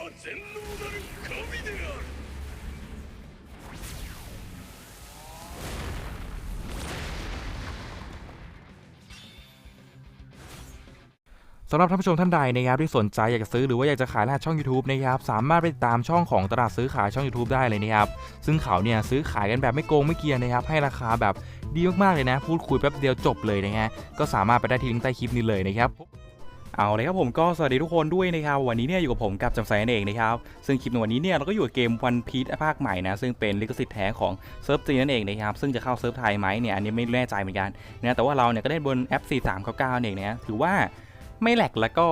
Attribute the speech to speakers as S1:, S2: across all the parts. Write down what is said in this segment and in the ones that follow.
S1: 全能なる神である
S2: สำหรับท่านผู้ชมท่านใดนะครับที่สนใจอยากจะซื้อหรือว่าอยากจะขายรหัสช่อง YouTube นะครับสามารถไปติดตามช่องของตลาดซื้อขายช่อง YouTube ได้เลยนะครับซึ่งเขาเนี่ยซื้อขายกันแบบไม่โกงไม่เกียร์นะครับให้ราคาแบบดีมากๆเลยนะ พูดคุยแป๊บเดียวจบเลยนะฮะก็สามารถไปได้ที่ลิงก์ใต้คลิปนี้เลยนะครับ เอาเลยครับผมก็สวัสดีทุกคนด้วยนะครับวันนี้เนี่ยอยู่กับผมกับจำใสนั่นเองนะครับซึ่งคลิปในวันนี้เนี่ยเราก็อยู่กับเกมวันพีทภาคใหม่นะซึ่งเป็นลิขสิทธิ์แท้ของเซิร์ฟจีนนั่นเองนะครับซึ่งจะเข้าเซิร์ฟไทยไหมเนี่ยอันนี้ไม่แน่ใจเหมือนกันนะแต่ว่าเราเนี่ยก็ได้บนแอป 4399นั่นเองนะถือว่า ไม่แหลกแล้วก็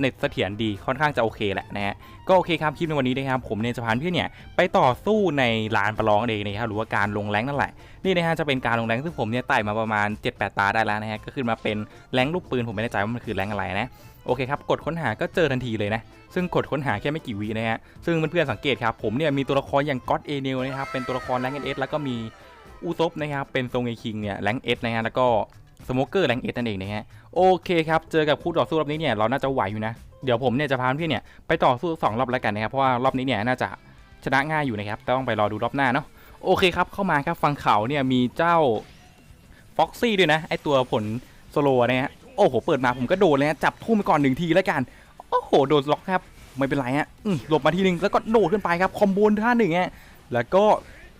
S2: เน็ตเสถียรดีค่อนข้างจะโอเคแหละนะฮะก็โอเคครับคลิปในวันนี้นะครับผมเนี่ยจะพาเพื่อนเนี่ยไปต่อสู้ในลานประลองเองนะครับหรือว่าการลงแรงนั่นแหละนี่นะฮะจะเป็นการลงแรงซึ่งผมเนี่ยไต่มาประมาณ 7-8 ตาได้แล้วนะฮะก็ขึ้นมาเป็นแรงลูกปืนผมไม่แน่ใจว่ามันคือแรงอะไรนะโอเคครับกดค้นหาก็เจอทันทีเลยนะซึ่งกดค้นหาแค่ไม่กี่วินะฮะซึ่งเพื่อนๆสังเกตครับผมเนี่ยมีตัวละครอย่างก็อดเอเนลนะครับเป็นตัวละครแรงเอสแล้วก็มีอูซบนะครับเป็นทรงเอคิงเนี่ยแรงเอสนะฮะแล้วก็ สโมเกอร์แรงเอสนั่นเองนะฮะโอเคครับเจอกับคู่ต่อสู้รอบนี้เนี่ยเราน่าจะไหวอยู่นะเดี๋ยวผมเนี่ยจะพาเพื่อนเนี่ยไปต่อสู้สองรอบแล้วกันนะครับเพราะว่ารอบนี้เนี่ยน่าจะชนะง่ายอยู่นะครับต้องไปรอดูรอบหน้าเนาะโอเคครับเข้ามาครับฟังเขาเนี่ยมีเจ้าฟ็อกซี่ด้วยนะไอตัวผลโซโลนะฮะโอ้โหเปิดมาผมก็โดนเลยฮะจับทุ่มไปก่อนหนึ่งทีแล้วกันโอ้โหโดนล็อกครับไม่เป็นไรฮะหลบมาทีหนึ่งแล้วก็โดดขึ้นไปครับคอมโบท่าหนึ่งฮะแล้วก็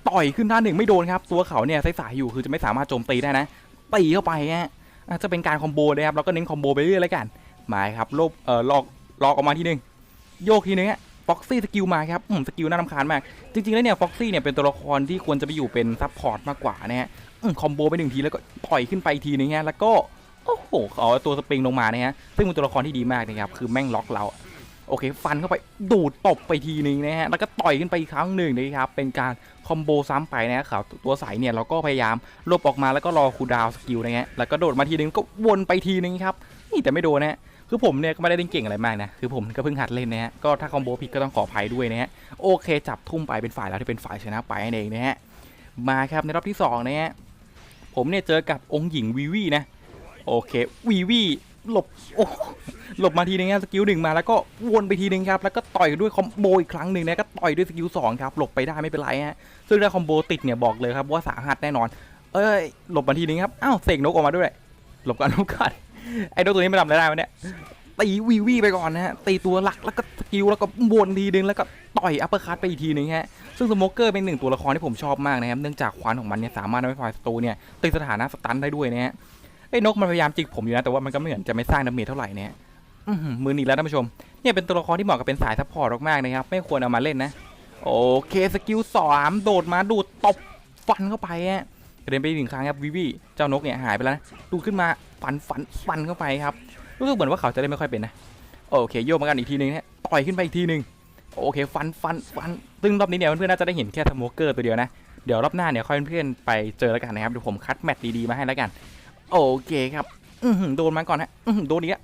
S2: ต่อยขึ้นท่าหนึ่งไม่โดนครับตัวเขาเนี่ยสายๆอยู่คือจะไม่สามารถโจมตีได้นะ ตีเข้าไปฮะจะเป็นการคอมโบเลยครับเราก็เน้นคอมโบไปเรื่อยๆแล้วกันหมายครับลบเอ่อลอกลอกออกมาทีหนึงโยกทีนึงฮะฟ็อกซี่สกิลมาครับอืมสกิลน่ารำคาญมาก จริง ๆ แล้วเนี่ยฟ็อกซี่เนี่ยเป็นตัวละครที่ควรจะไปอยู่เป็นซับพอร์ตมากกว่านะฮะอืมคอมโบไปหนึ่งทีแล้วก็ต่อยขึ้นไปอีกทีนึงฮะแล้วก็โอ้โหเอาตัวสปริงลงมานะฮะซึ่งเป็นตัวละครที่ดีมากนะครับคือแม่งล็อกเรา โอเค ฟันเข้าไปดูดตบไปทีนึงนะฮะแล้วก็ต่อยขึ้นไปอีกครั้งหนึ่งนะครับเป็นการคอมโบซ้ำไปนะครับตัวใสเนี่ยเราก็พยายามลบออกมาแล้วก็รอคูดาวสกิลนะฮะแล้วก็โดดมาทีนึงก็วนไปทีนึงครับนี่แต่ไม่โดนนะฮะคือผมเนี่ยก็ไม่ได้เล่นเก่งอะไรมากนะคือผมก็เพิ่งหัดเล่นนะฮะก็ถ้าคอมโบผิดก็ต้องขออภัยด้วยนะฮะโอเค จับทุ่มไปเป็นฝ่ายแล้วที่เป็นฝ่ายชนะไปนั่นเองนะฮะมาครับในรอบที่สองนะฮะผมเนี่ยเจอกับองค์หญิงวีวีนะโอเควีวี หลบโอ้หลบมาทีนึงนะสกิลหนึ่งมาแล้วก็วนไปทีนึงครับแล้วก็ต่อยด้วยคอมโบอีกครั้งหนึ่งนะก็ต่อยด้วยสกิลสองครับหลบไปได้ไม่เป็นไรฮะซึ่งถ้าคอมโบติดเนี่ยบอกเลยครับว่าสาหัสแน่นอน เอ้ยหลบมาทีนึงครับอ้าวเสกนกออกมาด้วยหลบกันนกกัดไอ้นกตัวนี้ไม่ทำอะไรได้วะเนี่ยตีวีวีไปก่อนนะฮะตีตัวหลักแล้วก็สกิลแล้วก็วนทีนึงแล้วก็ต่อยอัปเปอร์คัตไปอีกทีนึงฮะซึ่งสโมเกอร์เป็นหนึ่งตัวละครที่ผมชอบมากนะครับเนื่องจากควันของมันเนี่ยสามารถทำให้ฝ่ายศัตรูเนี่ยติดสถานะสตันได้ด้วยนะฮะ อ้นกมันพยายามจิกผมอยู่นะแต่ว่ามันก็ไม่เหมือนจะไม่สร้างดาเมจเท่าไหร่เนี่ยมือหนีแล้วท่านผู้ชม เนี่ยเป็นตัวละครที่เหมาะกับเป็นสายซัพพอร์ตมากๆนะครับ ไม่ควรเอามาเล่นนะ โอเคสกิลสามโดดมาดูดตบฟันเข้าไปฮะกระเด็นไปหนึ่งครั้งครับวิวีเจ้านกเนี่ยหายไปแล้วนะดูขึ้นมาฟันฟันฟันเข้าไปครับรู้สึกเหมือนว่าเขาจะเล่นไม่ค่อยเป็นนะโอเคโยกมากันอีกทีนึงนะต่อยขึ้นไปอีกทีนึงโอเคฟันฟันฟันซึ่งรอบนี้เนี่ยเพื่อนๆน่าจะได้เห็นแค่สโมเกอร์ตัวเดียวนะเดี๋ยวรอบหน้าเนี่ยค่อยเพื่อนไปเจอแล้วกันนะครับเดี๋ยวผมคัดแมตช์ดีๆมาให้แล้วกัน โอเคครับอื้อหือโดนมาก่อนฮะอื้อหือโดนอีกแล้ว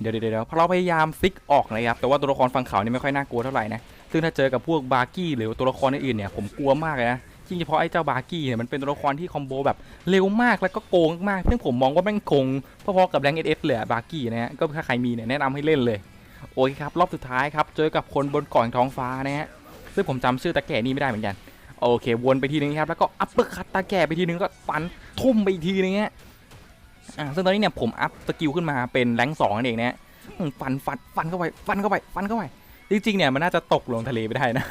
S2: เดี๋ยวเดี๋ยวเดี๋ยวเพราะเราพยายามซิกออกนะครับแต่ว่าตัวละครฝั่งเขานี่ไม่ค่อยน่ากลัวเท่าไหร่นะซึ่งถ้าเจอกับพวกบาร์กี้หรือตัวละครอื่นๆเนี่ยผมกลัวมากเลยนะยิ่งเฉพาะไอ้เจ้าบาร์กี้เนี่ยมันเป็นตัวละครที่คอมโบแบบเร็วมากแล้วก็โกงมากซึ่งผมมองว่าแม่งโกงพอๆกับแรงเอสเลยอะบาร์กี้นะฮะก็ถ้าใครมีเนี่ยแนะนำให้เล่นเลยโอเคครับรอบสุดท้ายครับเจอกับคนบนเกาะแห่งท้องฟ้านะฮะซึ่งผมจำชื่อตาแก่นี่ไม่ได้เหมือนกัน โอเควนไปทีนึงครับแล้วก็อัปเปอร์คัตตาแก่ไปทีนึงก็ฟันทุ่มไปอีกทีนึงฮะอ่าซึ่งตอนนี้เนี่ยผมอัพสกิลขึ้นมาเป็นแรงสองนั่นเองนะฟันฟันฟันเข้าไปฟันเข้าไปฟันเข้าไปจริงๆเนี่ยมันน่าจะตกลงทะเลไปได้นะ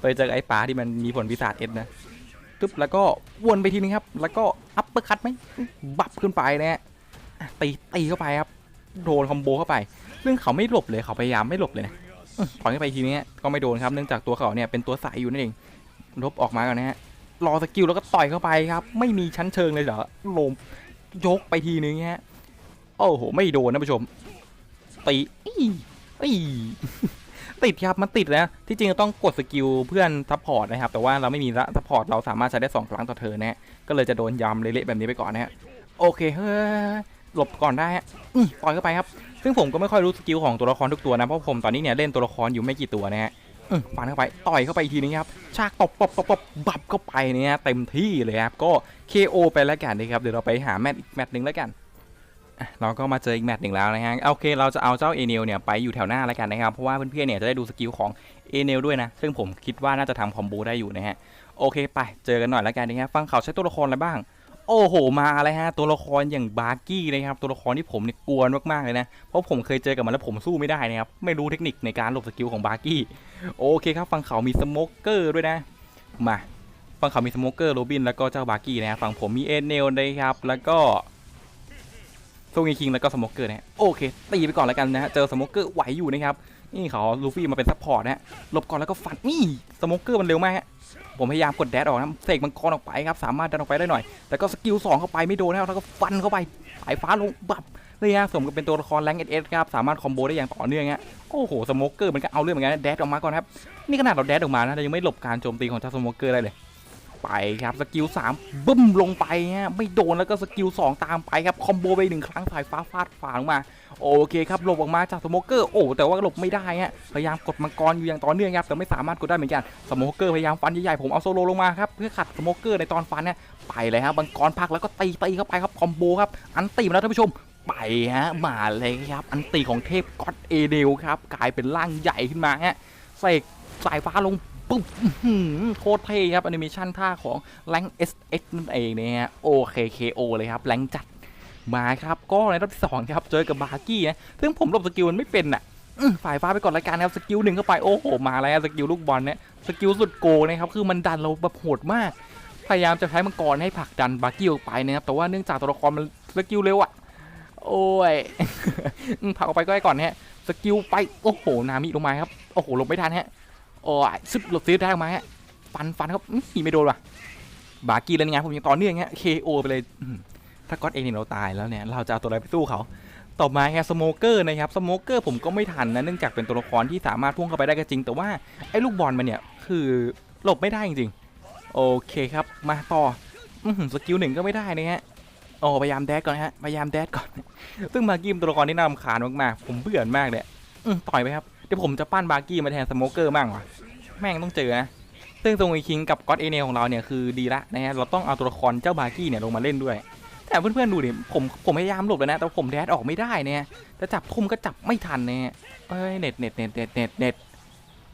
S2: ไปเจอไอ้ปลาที่มันมีผลพิศาจเอ็ดนะตึ๊บแล้วก็วนไปทีนึงครับ แล้วก็อัปเปอร์คัตไหมบับขึ้นไปนะฮะตีตีเข้าไปครับโดนคอมโบเข้าไป ซึ่งเขาไม่หลบเลยเขาพยายามไม่หลบเลยนะอื้อถอยเข้าไปทีนี้ก็ไม่โดนครับเนื่องจากตัวเขาเนี่ยเป็นตัวใสอยู่นั่นเอง ลบออกมาก่อนนะฮะรอสกิลแล้วก็ต่อยเข้าไปครับ ไม่มีชั้นเชิงเลยเหรอลมยกไปทีนึงฮะโอ้โห ไม่โดนนะผู้ชมตีอีอีติดครับมันติดนะที่จริงต้องกดสกิลเพื่อนซัพพอร์ตนะครับ แต่ว่าเราไม่มีละซัพพอร์ตเราสามารถใช้ได้ 2 ครั้งต่อเธอนะฮะก็เลยจะโดนยำเละๆแบบนี้ไปก่อนนะฮะโอเคเฮ้ยหลบก่อนได้ฮะอื้อปล่อยเข้าไปครับ ซึ่งผมก็ไม่ค่อยรู้สกิลของตัวละครทุกตัวนะ เพราะผมตอนนี้เนี่ยเล่นตัวละครอยู่ไม่กี่ตัวนะฮะ ฟันเข้าไปต่อยเข้าไปอีกทีนึงครับชากตบตบตบตบบับเข้าไปเนี่ยเต็มที่เลยครับก็ KO ไปแล้วกันนะครับเดี๋ยวเราไปหาแมตช์อีกแมตช์หนึ่งแล้วกันอะเราก็มาเจออีกแมตช์หนึ่งแล้วนะฮะโอเคเราจะเอาเจ้าเอเนลเนี่ยไปอยู่แถวหน้าแล้วกันนะครับเพราะว่าเพื่อนๆเนี่ยจะได้ดูสกิลของเอเนลด้วยนะซึ่งผมคิดว่าน่าจะทำคอมโบได้อยู่นะฮะโอเคไปเจอกันหน่อยแล้วกันนะฮะฟังเขาใช้ตัวละครอะไรบ้าง โอ้โห มาอะไรฮะ ตัวละครอย่างบาร์กี้นะครับ ตัวละครที่ผมเนี่ยกวนมากๆเลยนะ เพราะผมเคยเจอกับมันแล้วผมสู้ไม่ได้นะครับ ไม่รู้เทคนิคในการหลบสกิลของบาร์กี้ โอเคครับ ฝั่งเขามีสโมกเกอร์ด้วยนะ มา ฝั่งเขามีสโมกเกอร์โรบินแล้วก็เจ้าบาร์กี้นะฝั่งผมมีเอเนลนะครับ แล้วก็ โซงีคิงแล้วก็สโมกเกอร์นะฮะโอเคตีไปก่อนแล้วกันนะฮะเจอสโมกเกอร์ไหวอยู่นะครับนี่เขาลูฟี่มาเป็นซัพพอร์ตนะฮะหลบก่อนแล้วก็ฟันนี่สโมกเกอร์มันเร็วมากฮะผมพยายามกดแดดออกนะเสกมังกรออกไปครับสามารถดันออกไปได้หน่อย แต่ก็สกิล2เข้าไปไม่โดนนะครับแล้วก็ฟันเข้าไปสายฟ้าลงบับเลยฮะสมกับเป็นตัวละครแรงเอสครับสามารถคอมโบได้อย่างต่อเนื่องฮะโอ้โหสโมกเกอร์มันก็เอาเรื่องเหมือนกันนะแดดออกมาก่อนครับนี่ขนาดเราแดดออกมานะเรายังไม่หลบการโจมตีของเจ้าสโมกเกอร์ได้เลย ไปครับสกิล3บึ้มลงไปฮะไม่โดนแล้วก็สกิล2ตามไปครับคอมโบไปหนึ่งครั้งสายฟ้าฟาดฝาลงมาโอเคครับหลบออกมาจากสโมกเกอร์โอ้แต่ว่าหลบไม่ได้ฮะพยายามกดมังกรอยู่อย่างต่อเนื่องครับแต่ไม่สามารถกดได้เหมือนกันสโมกเกอร์พยายามฟันใหญ่ๆผมเอาโซโลลงมาครับเพื่อขัดสโมกเกอร์ในตอนฟันเนี่ยไปเลยฮะมังกรพักแล้วก็ตีตีเข้าไปครับคอมโบครับอันตีมาแล้วท่านผู้ชมไปฮะมาเลยครับ อันตีของเทพก็อดเอเดลครับกลายเป็นร่างใหญ่ขึ้นมาฮะเสกสายฟ้าลง ปุ๊บโคตรเท่ครับแอนิเมชันท่าของแรง SS นั่นเองเนี่ย โอเค KO เลยครับแรงจัดมาครับ ก็ในรอบที่สองครับ เจอกับบาร์กี้นะ ซึ่งผมหลบสกิลมันไม่เป็นอะฝ่ายฟ้าไปก่อนรายการครับ สกิลหนึ่งเข้าไป โอ้โห มาแล้วสกิลลูกบอลเนี่ย สกิลสุดโกนะครับ คือมันดันเราแบบโหดมาก พยายามจะใช้มังกรให้ผลักดันบาร์กี้ออกไปนะครับ แต่ว่าเนื่องจากตัวละครมันสกิลเร็วอะ โอ้ยผลักออกไปก็ได้ก่อนฮะ สกิลไป โอ้โห นามิลงมาครับ โอ้โหหลบไม่ทันฮะ โอ้ยซึบหลบซีดได้ออกมาฮะฟันฟันครับอื้อไม่โดนว่ะ บากี้แล้วนี่ไงผมยังต่อเนื่องฮะ KO ไปเลย ถ้าก๊อตเองเนี่ยเราตายแล้วเนี่ย เราจะเอาตัวอะไรไปสู้เขา ต่อมาแฮสโมเกอร์นะครับสโมเกอร์ผมก็ไม่ทันนะเนื่องจากเป็นตัวละครที่สามารถพุ่งเข้าไปได้ก็จริง แต่ว่าไอ้ลูกบอลมันเนี่ยคือหลบไม่ได้จริงๆ โอเคครับ มาต่ออืสกิลหนึ่งก็ไม่ได้นะฮะโอ้พยายามแดดก่อนฮะ พยายามแดดก่อน ซึ่งบากี้เป็นตัวละครที่น่ารำคาญมากๆ ผมเบื่อมากเลยต่อยไปครับ ดี๋ยวผมจะปั้นบาร์กี้มาแทนสโมเกอร์มั่งวะแม่งต้องเจอนะซึ่งตรงอีคิงกับก็อดเอเนของเราเนี่ยคือดีละนะฮะเราต้องเอาตัวละครเจ้าบาร์กี้เนี่ยลงมาเล่นด้วย แต่เพื่อนๆดูดิผมผมพยายามหลบแล้วนะ แต่ผมแดดออกไม่ได้เนี่ยแต่จับทุ่มก็จับไม่ทันเนี่ยเอ้ยเน็ตเน็ตเน็ตเน็ตเน็ตเน็ต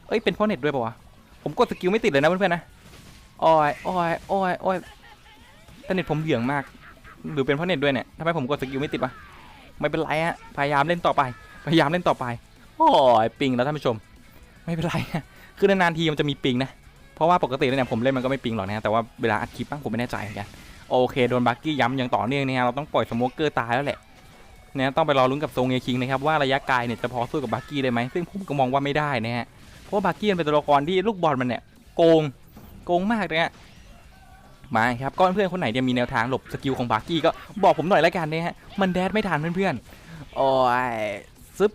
S2: เอ้ยเป็นเพราะเน็ตด้วยป่าวะผมกดสกิลไม่ติดเลยนะเพื่อนๆนะโอ้ยโอ้ยโอ้ยโอ้ยแต่เน็ตผมเหวี่ยงมาก หรือเป็นเพราะเน็ตด้วยเนี่ยทำไมผมกดสกิลไม่ติดวะไม่เป็นไรฮะพยายามเล่นต่อไป พยายามเล่นต่อไป โอ้ยปิงแล้วท่านผู้ชม ไม่เป็นไรคือนานๆทีมันจะมีปิงนะเพราะว่าปกติเนี่ยผมเล่นมันก็ไม่ปิงหรอกนะแต่ว่าเวลาอัดคลิปบ้างผมไม่แน่ใจเหมือนกันโอเคโดนบักกี้ย้ำอย่างต่อเนื่องนี่ยเราต้องปล่อยสโมกเกอร์ตายแล้วแหละเนี่ยต้องไปรอลุ้นกับโซงเงคิงนะครับว่าระยะไกลเนี่ยจะพอสู้กับบักกี้ได้ไหมซึ่งผมก็มองว่าไม่ได้นะฮะเพราะว่าบักกี้เป็นตัวละครที่ลูกบอลมันเนี่ยโกงโกงมากเลยฮะมาครับก็เพื่อนคนไหนเนี่ยมีแนวทางหลบสกิลของบักกี้ก็บอกผมหน่อยละกันนะฮะมันแดดไม่ทันเพื่อนๆโอ้ยซึบ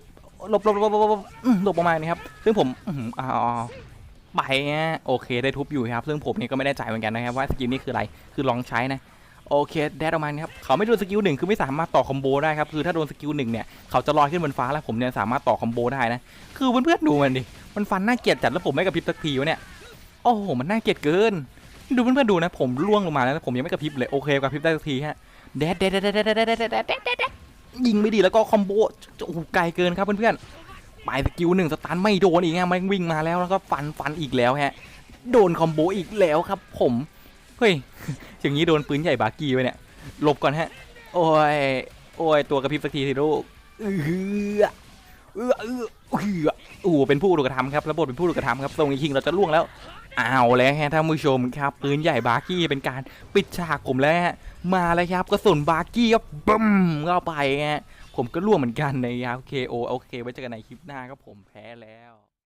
S2: หลบหลบหลบหลบหลบประมาณนี้ครับ ซึ่งผมอ๋อไปฮะโอเคได้ทุบอยู่ครับ ซึ่งผมนี่ก็ไม่ได้ใจเหมือนกันนะครับว่าสกิลนี้คืออะไรคือลองใช้นะโอเคแดดออกมาครับเขาไม่โดนสกิลหนึ่งคือไม่สามารถต่อคอมโบได้ครับคือถ้าโดนสกิลหนึ่งเนี่ยเขาจะลอยขึ้นบนฟ้าแล้วผมเนี่ยสามารถต่อคอมโบได้นะคือเพื่อนๆดูมันดิมันฟันน่าเกลียดจัดแล้วผมไม่กระพริบสักทีวะเนี่ยโอ้โหมันน่าเกลียดเกิน ดูเพื่อนๆดูนะผมร่วงลงมาแล้วผมยังไม่กระพริบเลยโอเคกระพริบได้สักทีฮะแดดแดดแดดแดดแดดแดดแดด ยิงไม่ดีแล้วก็คอมโบโอ้โหไกลเกินครับเพื่อนๆไปสกิลหนึ่งสตันไม่โดนอีกฮะมันวิ่งมาแล้วแล้วก็ฟันฟันอีกแล้วฮะ โดนคอมโบอีกแล้วครับ ผมเฮ้ยอย่างนี้โดนปืนใหญ่บากีไปเนี่ยหลบก่อนฮะ โอ้ยโอ้ยตัวกระพริบสักทีสิลูกเออเออเออเอออู้เป็นผู้ถูกกระทำครับระบบเป็นผู้ถูกกระทำครับตรงนี้คิงเราจะล่วงแล้ว เอาแล้วฮะท่านผู้ชมครับปืนใหญ่บาร์กี้เป็นการปิดฉากผมแล้วฮะมาแล้วครับกระสุนบาร์กี้ก็บึ้มเข้าไปฮะผมก็ร่วงเหมือนกันนะครับเคโอโอเคไว้เจอกันในคลิปหน้าครับผมแพ้แล้ว